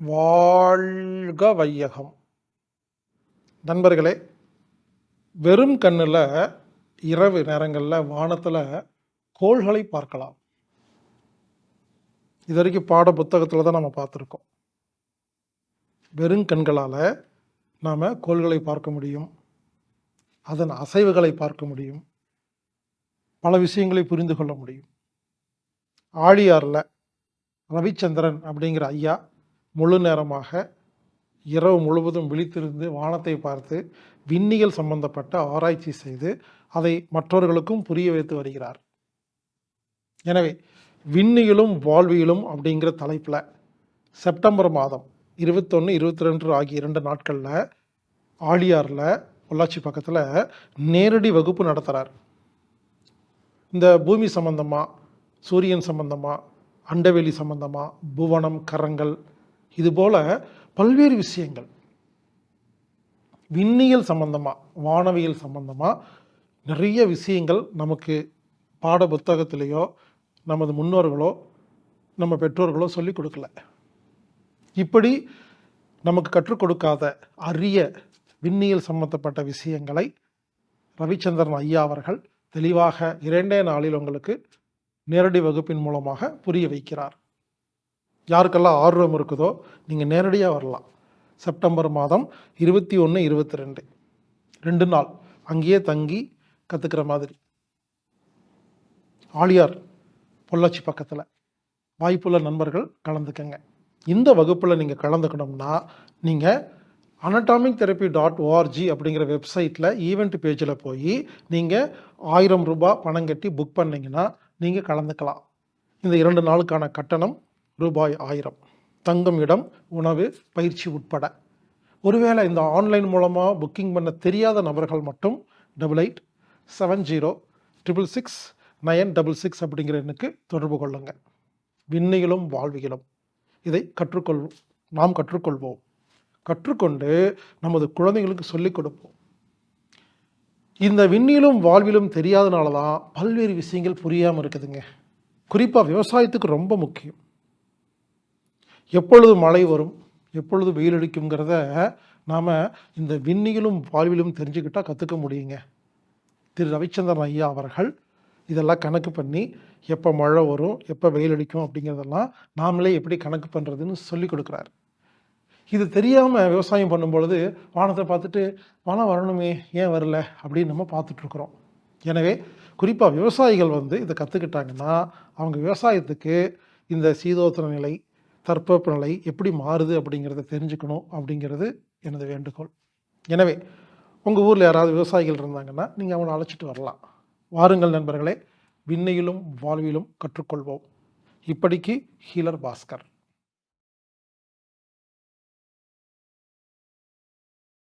வாழ்க வையகம். நண்பர்களே வெறும் கண்ணில் இரவு நேரங்களில் வானத்தில் கோள்களை பார்க்கலாம். இது வரைக்கும் பாட புத்தகத்தில் தான் நம்ம பார்த்துருக்கோம். வெறும் கண்களால் நாம் கோள்களை பார்க்க முடியும். அதன் அசைவுகளை பார்க்க முடியும். பல விஷயங்களை புரிந்து கொள்ள முடியும். ஆழியாரில் ரவிச்சந்திரன் அப்படிங்கிற ஐயா முழு நேரமாக இரவு முழுவதும் விழித்திருந்து வானத்தை பார்த்து விண்ணியல் சம்பந்தப்பட்ட ஆராய்ச்சி செய்து அதை மற்றவர்களுக்கும் புரிய வைத்து வருகிறார். எனவே விண்ணியலும் வாழ்வியலும் அப்படிங்கிற தலைப்பில் செப்டம்பர் மாதம் இருபத்தொன்று இருபத்தி ரெண்டு ஆகிய இரண்டு நாட்களில் ஆழியாரில் பொள்ளாச்சி பக்கத்தில் நேரடி வகுப்பு நடத்துகிறார் இந்த பூமி சம்பந்தமாக சூரியன் சம்பந்தமாக அண்டவெளி சம்பந்தமாக புவனம் கரங்கள் இதுபோல் பல்வேறு விஷயங்கள். விண்ணியல் சம்பந்தமாக வானவியல் சம்பந்தமாக நிறைய விஷயங்கள் நமக்கு பாட புத்தகத்திலேயோ நமது முன்னோர்களோ நம்ம பெற்றோர்களோ சொல்லிக் கொடுக்கல. இப்படி நமக்கு கற்றுக் கொடுக்காத அரிய விண்ணியல் சம்பந்தப்பட்ட விஷயங்களை ரவிச்சந்திரன் ஐயா அவர்கள் தெளிவாக இரண்டே நாளில் உங்களுக்கு நேரடி வகுப்பின் மூலமாக புரிய வைக்கிறார். யாருக்கெல்லாம் ஆர்வம் இருக்குதோ நீங்கள் நேரடியாக வரலாம். செப்டம்பர் மாதம் இருபத்தி ஒன்று இருபத்தி ரெண்டு. ரெண்டு நாள். அங்கேயே தங்கி கற்றுக்கிற மாதிரி. ஆழியார் பொள்ளாச்சி பக்கத்தில். வாய்ப்புள்ள நண்பர்கள் கலந்துக்கங்க. இந்த வகுப்பில் நீங்கள் கலந்துக்கணும்னா நீங்கள் அனட்டாமிக் தெரப்பி டாட் ஓஆர்ஜி அப்படிங்கிற வெப்சைட்டில் ஈவெண்ட் பேஜில் போய் நீங்கள் ஆயிரம் ரூபாய் பணம் கட்டி புக் பண்ணிங்கன்னா நீங்கள் கலந்துக்கலாம். இந்த இரண்டு நாளுக்கான கட்டணம் ரூபாய் ஆயிரம். தங்கும் இடம் உணவு பயிற்சி உட்பட. ஒருவேளை இந்த ஆன்லைன் மூலமாக புக்கிங் பண்ண தெரியாத நபர்கள் மட்டும் double eight seven zero triple six nine double six அப்படிங்கிற எண்ணுக்கு தொடர்பு கொள்ளுங்கள் விண்ணிகளும் வாழ்வியலும் இதை கற்றுக்கொள் நாம் கற்றுக்கொள்வோம். கற்றுக்கொண்டு நமது குழந்தைகளுக்கு சொல்லிக் கொடுப்போம். இந்த விண்ணிலும் வாழ்விலும் தெரியாதனால தான் பல்வேறு விஷயங்கள் புரியாமல் இருக்குதுங்க. குறிப்பாக விவசாயத்துக்கு ரொம்ப முக்கியம். எப்பொழுது மழை வரும் எப்பொழுது வெயில் அடிக்குங்கிறத நாம் இந்த விண்ணியிலும் வாழ்விலும் தெரிஞ்சுக்கிட்டால் கற்றுக்க முடியுங்க. திரு ரவிச்சந்திரன் ஐயா அவர்கள் இதெல்லாம் கணக்கு பண்ணி எப்போ மழை வரும் எப்போ வெயில் அடிக்கும் அப்படிங்கிறதெல்லாம் நாமளே எப்படி கணக்கு பண்ணுறதுன்னு சொல்லி கொடுக்குறாரு. இது தெரியாமல் விவசாயம் பண்ணும்பொழுது வானத்தை பார்த்துட்டு வானம் வரணுமே ஏன் வரல? அப்படின்னு நம்ம பார்த்துட்ருக்குறோம் எனவே குறிப்பாக விவசாயிகள் வந்து இதை கற்றுக்கிட்டாங்கன்னா அவங்க விவசாயத்துக்கு இந்த சீதோத்தன நிலை தட்பவெப்ப நிலை எப்படி மாறுது அப்படிங்கிறத தெரிஞ்சுக்கணும் அப்படிங்கிறது எனது வேண்டுகோள். எனவே உங்கள் ஊரில் யாராவது விவசாயிகள் இருந்தாங்கன்னா நீங்கள் அவனை அழைச்சிட்டு வரலாம். வாருங்கள் நண்பர்களே விண்ணையிலும் வாழ்விலும் கற்றுக்கொள்வோம். இப்படிக்கு ஹீலர் பாஸ்கர்.